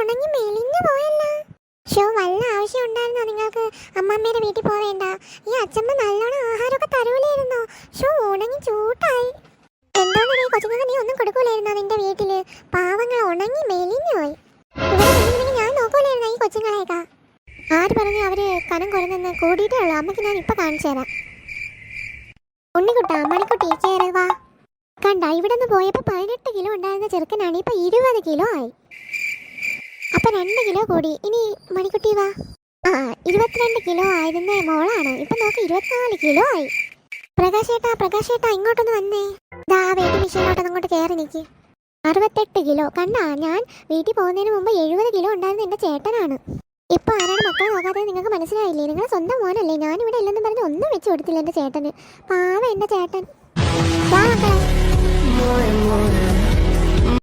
ഉണങ്ങി മെലിഞ്ഞു പോയല്ല. ഷോ വല്ല ആവശ്യം ഉണ്ടായിരുന്നോ നിങ്ങൾക്ക്? അമ്മമ്മയുടെ വീട്ടിൽ പോവേണ്ട. ഈ അച്ഛമ്മ നല്ലോണം ആഹാരമൊക്കെ തരൂലായിരുന്നോ? ഷോ ഉണങ്ങി ചൂട്ടായി. എന്താണ് നീ കൊച്ചുങ്ങൾക്ക് നീ ഒന്നും കൊടുക്കൂലായിരുന്നോ നിന്റെ വീട്ടിൽ? പാവങ്ങൾ ഉണങ്ങി മെലിഞ്ഞു പോയി. ഇവിടെ നിന്നിരുന്നെങ്കിൽ ഞാൻ നോക്കൂലായിരുന്നോ ഈ കൊച്ചുങ്ങളെയൊക്കെ? ആര് പറഞ്ഞു അവർ കനം കുറഞ്ഞെന്ന്? കൂടിയിട്ടേ ഉള്ളൂ. അമ്മയ്ക്ക് ഞാൻ ഇപ്പൊ കാണിച്ചു തരാം. ഉണ്ണിക്കുട്ടാ മണിക്കുട്ടി വാ. കണ്ട ഇവിടെ നിന്ന് പോയപ്പോ പതിനെട്ട് കിലോ ഉണ്ടായിരുന്ന ചെറുക്കനാണ്. ഇപ്പൊ ഇരുപത് കിലോ ആയി. രണ്ട് കിലോ കൂടി. ഇനി മണിക്കുട്ടി വാ. ആ ഇരുപത്തിരണ്ട് കിലോ ആയിരുന്ന മോളാണ്. ഇപ്പൊ നോക്ക് ഇരുപത്തിനാല് കിലോ ആയി. പ്രകാശേട്ടാ പ്രകാശേട്ടാ ഇങ്ങോട്ടൊന്ന് വന്നേ. ദാ വെയിറ്റ് മെഷീനിലോട്ട് അങ്ങോട്ട് കയറി നിൽക്കി അറുപത്തെട്ട് കിലോ. കണ്ടാ ഞാൻ വീട്ടിൽ പോകുന്നതിന് മുമ്പ് എഴുപത് കിലോ ഉണ്ടായിരുന്ന എന്റെ ചേട്ടനാണ്. ഇപ്പൊ ആരാണ് മക്കളെ നോക്കാതെ നിങ്ങൾക്ക് മനസ്സിലായില്ലേ? നിങ്ങൾ സ്വന്തം മോനല്ലേ. ഞാനിവിടെ എല്ലാം പറഞ്ഞ് ഒന്നും വെച്ച് കൊടുത്തില്ല എന്റെ ചേട്ടന്. പാവ എന്റെ ചേട്ടൻ. വാ.